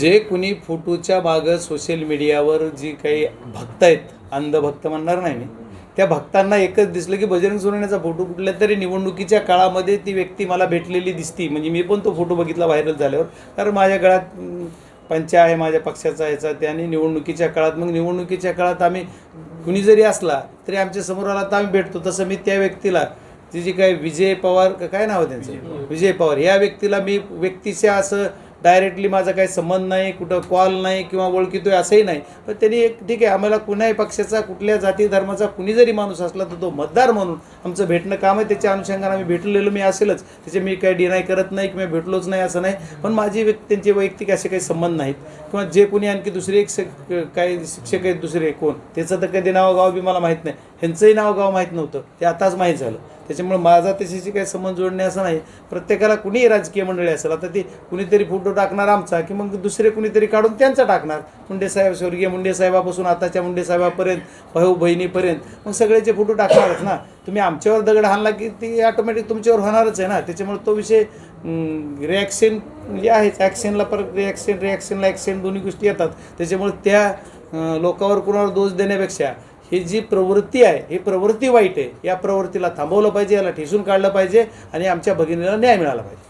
जे कुणी फोटोच्या मागं सोशल मीडियावर जी काही भक्त आहेत अंधभक्त म्हणणार नाही मी त्या भक्तांना एकच दिसलं की बजरंग सोनवण्याचा फोटो कुठल्या तरी निवडणुकीच्या काळामध्ये ती व्यक्ती मला भेटलेली दिसती. म्हणजे मी पण तो फोटो बघितला व्हायरल झाल्यावर. कारण माझ्या गळ्यात पंचा आहे माझ्या पक्षाचा ह्याचा त्याने निवडणुकीच्या काळात मग निवडणुकीच्या काळात आम्ही कुणी जरी असला तरी आमच्यासमोर आला तर आम्ही भेटतो. तसं मी त्या व्यक्तीला ती जी काय विजय पवार काय नाव त्यांचं? विजय पवार. या व्यक्तीला मी व्यक्तीच्या असं डायरेक्टली माझा काही संबंध नाही कुठं कॉल नाही किंवा ओळखीतोय असंही नाही. पण त्यांनी एक ठीक आहे आम्हाला कुणाही पक्षाचा कुठल्या जाती धर्माचा कुणी जरी माणूस असला तर तो मतदार म्हणून आमचं भेटणं काम आहे. त्याच्या अनुषंगाने आम्ही भेटलेलो मी असेलच. त्याचे मी काही डिनाय करत नाही किंवा भेटलोच नाही असं नाही. पण माझी व्यक्ती त्यांचे वैयक्तिक असे काही संबंध नाहीत. किंवा जे कोणी आणखी दुसरे एक शिक- काही शिक्षक आहेत दुसरे कोण? त्याचं तर कधी नाव गाव बी मला माहीत नाही. ह्यांचंही नाव गाव माहीत नव्हतं. ते आताच माहीत झालं. त्याच्यामुळे माझा त्याच्याशी काही संबंध जोडणे असं नाही. प्रत्येकाला कुणीही राजकीय मंडळी असेल आता ती कुणीतरी फोटो टाकणार आमचा की मग दुसरे कुणीतरी काढून त्यांचा टाकणार. मुंडे साहेब स्वर्गीय मुंडे साहेबापासून आताच्या मुंडे साहेबापर्यंत भाऊ बहिणीपर्यंत मग सगळेचे फोटो टाकणारच ना. तुम्ही आमच्यावर दगड हाणला की ती ऑटोमॅटिक तुमच्यावर होणारच आहे ना. त्याच्यामुळे तो विषय रिॲक्शन म्हणजे आहेच. ॲक्शनला परत रिॲक्शन रिॲक्शनला ॲक्शन दोन्ही गोष्टी येतात. त्याच्यामुळे त्या लोकावर लोकांवर कुणावर दोष देण्यापेक्षा ही जी प्रवृत्ती आहे ही प्रवृत्ती वाईट आहे या प्रवृत्तीला थांबवलं पाहिजे याला ठेसून काढलं पाहिजे आणि आमच्या भगिनीला न्याय मिळाला पाहिजे.